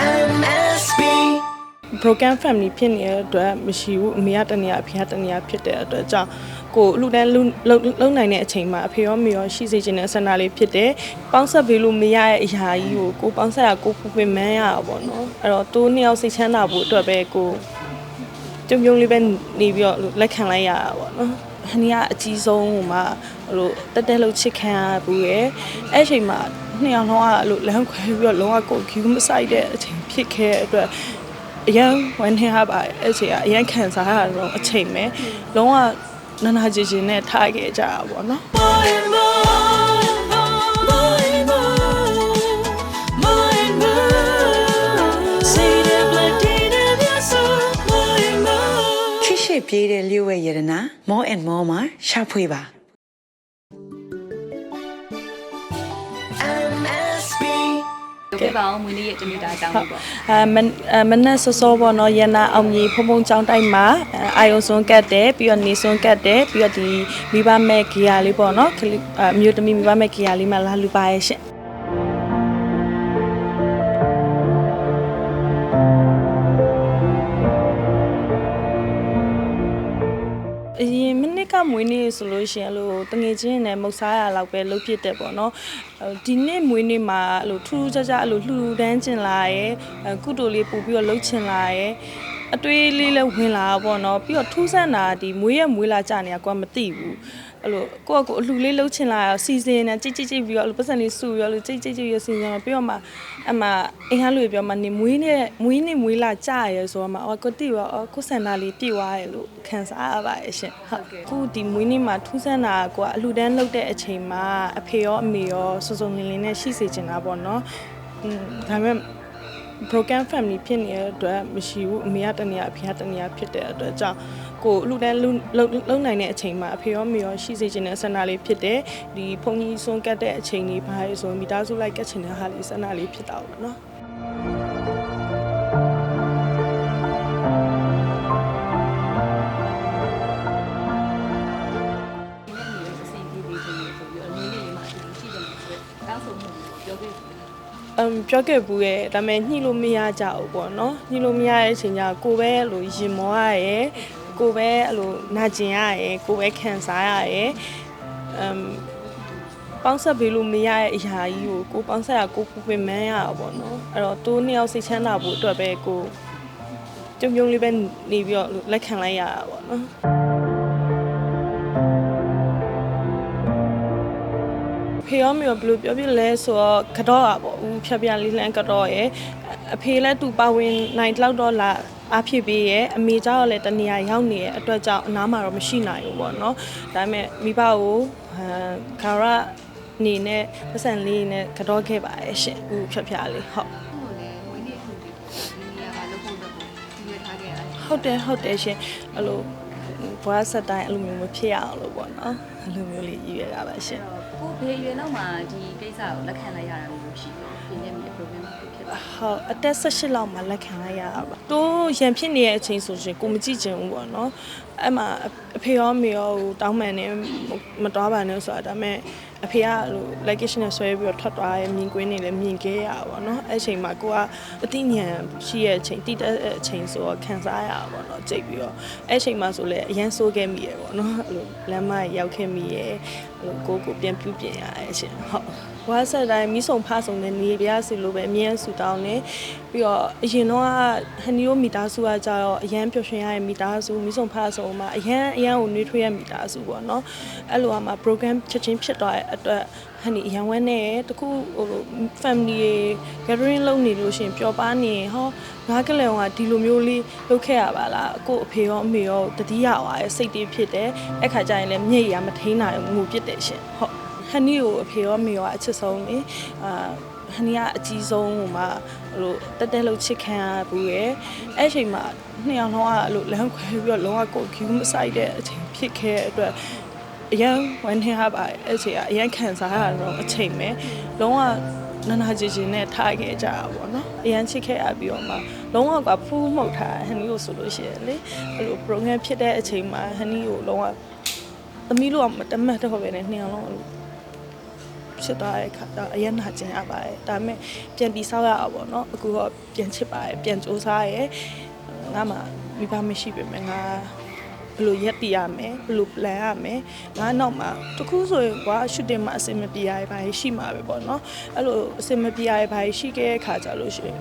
MSB broken family ဖြစ်နေတဲ့အတွက်မရှိဘူးအမေကတနေရအဖေကတနေရဖြစ်တဲ့အတွက်ကြောင့်ကိုအလူတန်းလုံလုံလုံနိုင်တဲ့အချိန်မှာအဖေရောမေရောရှိစေခြင်းနဲ့ဆန္ဒလေးဖြစ်တယ်ပေါင်းဆက်ပေးလို့မရတဲ့အရာကြီးကိုကိုပေါင်းဆက်ရကိုပူပင်မန်းရတာပေါ့နော်အဲ့တော့တိုးနှစ်ယောက်စိတ်ချမ်းသာဖို့အတွက်ပဲကိုကြုံကြုံလေးပဲနေပြီးတော့လက်ခံလိုက်ရတာပေါ့နော်ဟန်နီကအကြီးဆုံးဟိုမှာဟိုလိုတက်တက်လို့ချစ်ခံရဘူးရယ်အဲ့အချိန်မှာ နှစ်ယောက်လုံးကအဲ့လိုလမ်းခွဲပြီးတော့လုံးဝကိုဂူးမဆိုင်တဲ့အချိန်ဖြစ်ခဲ့တဲ့အတွက်အရန်ဝန်ထမ်းရပါအဲ့ချိန်ကအရန်ခံစားရတော့အချိန်ပဲလုံးဝနာနာကြည်ကြည်နဲ့ထားခဲ့ကြတာပေါ့နော် More and more More and more More and more Say the blood in your soul More and more ခိရှိပြေးတဲ့လျှို့ဝဲရတနာ more and more မှာရှာဖွေပါ လုပ်ခဲ့ပါအောင်မွေးနေ့ရဲ့တနေ့တာအကြောင်းလေးပေါ့အဲမန်အဲမနက်စောစောပေါ့နော်ရန်နာအောင်ကြီးဖုံဖုံចောင်းတိုက်မှာအဲအာယုံစွန်းကတ်တယ်ပြီးတော့နေစွန်းကတ်တယ်ပြီးတော့ဒီမိဘမဲ့ဂီယာလေးပေါ့နော်ခလီအမျိုးသမီးမိဘမဲ့ဂီယာလေးမှာလာလူပါရဲ့ရှင် မိနစ်ကမွေးနေ့ဆိုလို့ရှိရင်အဲ့လိုတငယ်ချင်းနဲ့မုတ်စားရလောက်ပဲလှုပ်ဖြစ်တယ်ပေါ့နော်အဲ့ဒီနေ့မွေးနေ့မှာအဲ့လိုထူးထူးခြားခြားအဲ့လိုလှူဒန်းကျင်လာရဲအဲ့ကုတိုလေးပို့ပြီးတော့လှုပ်ချင်လာရဲ အတွေးလေးလည်းဝင်လာတာပေါ့နော်ပြီးတော့ထူးဆန်းတာဒီမွေးရမွေးလာကြနေတာကိုကမသိဘူးအဲ့လိုကိုကကိုအလှူလေးလှုပ်ချင်လာရစီစဉ်နေကြိတ်ကြိတ်ကြိတ်ပြီးတော့အဲ့လိုပတ်စံလေးစုပြီးတော့အဲ့လိုကြိတ်ကြိတ်ကြိတ်ရစီစဉ်ပြီးတော့မှအမအင်္ဂါလူပြောမှနေမွေးနေမွေးနေမွေးလာကြရဲဆိုတော့မှအော်ကိုတိရောအော်ကိုစန္ဒာလေးပြည့်သွားရလို့ခံစားရပါရဲ့ရှင်ဟုတ်ခုဒီမွေးနေ့မှာထူးဆန်းတာကိုကအလှူဒန်းလုပ်တဲ့အချိန်မှာအဖေရောအမေရောစုံစုံလင်လင်နဲ့ရှိစေချင်တာပေါ့နော်อืมဒါပေမဲ့ broken family ဖြစ်နေတဲ့အတွက်မရှိဘူးအမေကတနေရအဖေကတနေရဖြစ်တဲ့အတွက်ကြောင့်ကိုအလူတန်းလုံလုံလုံနိုင်တဲ့အချိန်မှာအဖေရောမေရောရှိစေခြင်းနဲ့ဆန္ဒလေးဖြစ်တယ်ဒီဖုန်ကြီးစွန့်ကတ်တဲ့အချိန်လေးဘာလဲဆိုရင်မိသားစုလိုက်ကတ်ချင်တဲ့ဟာလေးဆန္ဒလေးဖြစ်တာပေါ့နော်ဒီနေ့မျိုးအစီအစဉ်ပြေးပြီးဆိုပြီးဆိုပြီးတော့မွေးနေ့မှာအတူရှိတယ်ဆိုတော့တောင်းဆိုမှုပြောခဲ့တယ် အမ်ပြောခဲ့ဘူးရဲ့ဒါပေမဲ့ညှိလို့မရကြဘူးပေါ့နော်ညှိလို့မရတဲ့အချိန်ကျကိုပဲအဲ့လိုရင်မောရရဲ့ကိုပဲအဲ့လိုနာကျင်ရရဲ့ကိုပဲခံစားရရဲ့အမ်ပေါင်းဆက်ပေးလို့မရတဲ့အရာကြီးကိုကိုပေါင်းဆက်ရကိုပူပင်မန်းရတာပေါ့နော်အဲ့တော့တိုးနှစ်ယောက်စိတ်ချမ်းသာဖို့အတွက်ပဲကိုကြုံကြုံလေးပဲနေပြီးတော့လက်ခံလိုက်ရတာပေါ့နော် ဖေရောမေရောဘယ်လိုပြောပြလဲဆိုတော့ကတော့อ่ะပေါ့ဦးဖြတ်ပြလေးလန်းကတော့ရယ်အဖေလည်းသူပါဝင်နိုင်လောက်တော့လာအားဖြစ်ပေးရယ်အမေကြောင့်လည်းတနေရာရောက်နေရတဲ့အတွက်ကြောင့်အနားမှာတော့မရှိနိုင်ဘူးပေါ့နော်ဒါပေမဲ့မိဘကိုဟမ်ခါရအနေနဲ့ပတ်စံလေးနဲ့ကတော့ခဲ့ပါရဲ့ရှင်ဦးဖြတ်ပြလေးဟုတ်ဟုတ်လေမွေးနေ့အတူတူဒီနေရာမှာလုပ်ဖို့တော့ဒီရထားခဲ့ရတယ်ဟုတ်တယ်ဟုတ်တယ်ရှင်အဲ့လိုဘွားဆက်တိုင်းအဲ့လိုမျိုးမဖြစ်ရအောင်လို့ပေါ့နော်အဲ့လိုမျိုးလေးရည်ရတာပါရှင် ကိုဘေးရွယ်နောက်မှာဒီကိစ္စကိုလက်ခံလိုက်ရတာမျိုးရှိတယ်ပြင်းနေပြီ program ဖြစ်တာဟုတ်အသက်18လောက်မှလက်ခံလိုက်ရတာပါတိုးရန်ဖြစ်နေတဲ့အချိန်ဆိုရှင်ကိုမကြည့်ချင်ဘူးပေါ့နော်အဲ့မှာအဖေရောမေရောဟိုတောင်းပန်နေမတော်ပါနဲ့ဆိုတာဒါပေမဲ့ အဖေကဟို location နဲ့ဆွဲပြီးတော့ထွက်သွားရဲ့မြင်ကွင်းနေလည်းမြင်ခဲ့ရတာပေါ့နော်အဲ့အချိန်မှာကိုကအသိဉာဏ်ရှိရဲ့အချိန်တိတဲ့အချိန်ဆိုတော့ခံစားရတာပေါ့နော်ကြိတ်ပြီးတော့အဲ့အချိန်မှာဆိုလည်းအရန်ဆိုးခဲ့မိရပေါ့နော်အဲ့လိုလမ်းမရောက်ခဲ့မိရအဲ့လိုကိုကိုပြန်ပြုပြင်ရတဲ့အချိန်ဟုတ်ဝါဆက်တိုင်းမိဆုံဖဆုံနဲ့နေပြစီလို့ပဲအမြဲဆူတောင်းနေပြီးတော့အရင်တော့ဟန်နီယိုမီတာစုကကြတော့အရန်ပျော်ရွှင်ရတဲ့မီတာစုမိဆုံဖဆုံမှာအရန်အရန်ကိုနှွေးထွေးရမီတာစုပေါ့နော်အဲ့လိုအမှ program ချက်ချင်းဖြစ်သွားတဲ့အတွက်ဟန်နီအရန်ဝဲနေတခုဟို family gathering လုပ်နေလို့ရှရင်ပျော်ပါနေဟောငါကလေးကဒီလိုမျိုးလေးလုပ်ခဲ့ရပါလားကို့အဖေရောအမေရောတတိယဝါရဲ့စိတ်တွေဖြစ်တယ်အဲ့ခါကျရင်လည်းမြိတ်ရမထိန်နိုင်ဘူးငိုပြစ်တယ်ရှင်ဟုတ်ဟန်နီကိုအဖေရောမေရောအချစ်ဆုံးလေအာဟန်နီကအကြီးဆုံးဟိုမှာဟိုတက်တက်လို့ချစ်ခံရဘူးရယ်အဲ့အချိန်မှာနှစ်ယောက်လုံးကအဲ့လိုလမ်းခွဲပြီးတော့လုံးဝကိုကျူးမဆိုင်တဲ့အချိန်ဖြစ်ခဲ့တဲ့အတွက် အရန်ဝန်ထမ်းရပါအဲ့အချိန်ကအရန်ခံစားရတော့အချိန်ပဲလုံးဝနာနာကြည်ကြည်နဲ့ထားခဲ့ကြတာပေါ့နော်အရန်ချစ်ခဲ့ရပြီးတော့မှလုံးဝကဖူးမှုတ်ထားဟန်နီကိုဆိုလို့ရှိရင်လေအဲ့လို program ဖြစ်တဲ့အချိန်မှာဟန်နီကိုလုံးဝသမီးတို့ကမတမတ်တော့ပဲနဲ့နှစ်ယောက်လုံးအဲ့လိုဖြစ်သွားတဲ့ခါတော့အရင်နာကျင်ရပါတယ်ဒါပေမဲ့ပြန်ပြီးဆောက်ရအောင်ပေါ့နော်အခုတော့ပြန်ချစ်ပါတယ်ပြန်စူးစမ်းရဲငါမှမိဘမရှိပေမဲ့ငါ ဘယ်လိုရက်တည်ရမယ်ဘယ်လို plan ရမယ်ငါနောက်မှာတခုဆိုရင်ကွာ shooting မှာအဆင်မပြေရပါရှိမှာပဲပေါ့နော်အဲ့လိုအဆင်မပြေရပါရှိခဲ့တဲ့ခါကြလို့ရှိရင်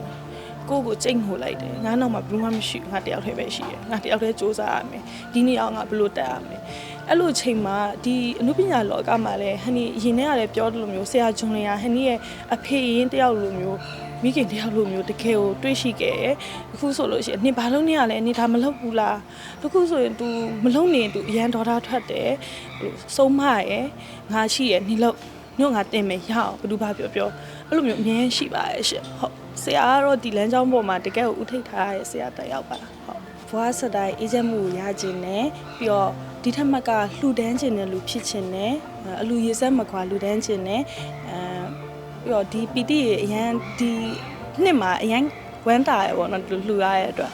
ကိုယ့်ကိုကြိတ်ငိုလိုက်တယ်ငါနောက်မှာဘယ်မှမရှိဘူးငါတယောက်တည်းပဲရှိတယ်ငါတယောက်တည်းစူးစမ်းရမယ်ဒီနေ့အောင်ငါဘယ်လိုတက်ရမယ်အဲ့လိုချိန်မှာဒီအနုပညာလောကမှာလည်းဟန်နီရင်ထဲကလည်းပြောတယ်လို့မျိုးဆရာဂျွန်လင်ကဟန်နီရဲ့အဖေရင်တယောက်လိုမျိုး မိခင်တယောက်လိုမျိုးတကယ်ကိုတွေးရှိခဲ့တယ်အခုဆိုလို့ရှိရင်နင်ဘာလို့နေရလဲအနေဒါမလုပ်ဘူးလားတခုဆိုရင် तू မလုပ်နေ तू အရန်ဒေါတာထွက်တယ်ဟိုစုံမရဲ့ငါရှိရဲ့နေလို့ညို့ငါတင်မယ်ရအောင်ဘယ်သူဘာပြောပြောအဲ့လိုမျိုးအမြဲရှိပါရဲ့ရှင်ဟုတ်ဆရာကတော့ဒီလမ်းကြောင်းပေါ်မှာတကယ်ကိုဥထိတ်ထားရတဲ့ဆရာတစ်ယောက်ပါဟုတ်ဘွားစတိုင်းအေဂျင့်မှုကိုရခြင်းနဲ့ပြီးတော့ဒီထက်မှတ်ကလှူဒန်းခြင်းနဲ့လူဖြစ်ခြင်းနဲ့အလူရေဆက်မခွာလှူဒန်းခြင်းနဲ့အဲ ပြီးတော့ဒီပီတိရေအရန်ဒီနှစ်မှာအရန်ဝမ်းတာရပေါ့နော်လှူရတဲ့အတွက်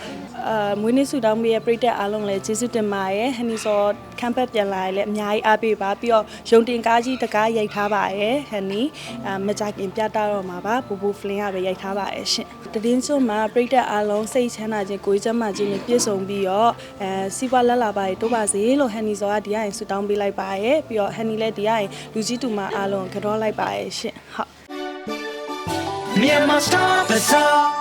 အာမွေးနေ့ဆုတောင်းပေးရပြည့်တဲ့အားလုံးလည်းကျေးဇူးတင်ပါတယ်ဟန်နီစောခမ်ဘက်ပြန်လာရလည်းအများကြီးအားပေးပါပြီးတော့ရုံတင်ကားကြီးတကားရိုက်ထားပါရယ်ဟန်နီအာမကြခင်ပြတာတော့မှာပါဘူဘူဖလင်းရပဲရိုက်ထားပါရယ်ရှင်တည်င်းစွန်းမှာပြည့်တဲ့အားလုံးစိတ်ချမ်းသာခြင်းကိုယ်ကျမ်းမာခြင်းနဲ့ပြည့်စုံပြီးတော့အဲစီးပွားလက်လာပါရတိုးပါစေလို့ဟန်နီစောကဒီကရင်ဆုတောင်းပေးလိုက်ပါရယ်ပြီးတော့ဟန်နီလည်းဒီကရင်လူကြီးတူမအားလုံးကြောလိုက်ပါရယ်ရှင်ဟုတ် Me and my star bizarre.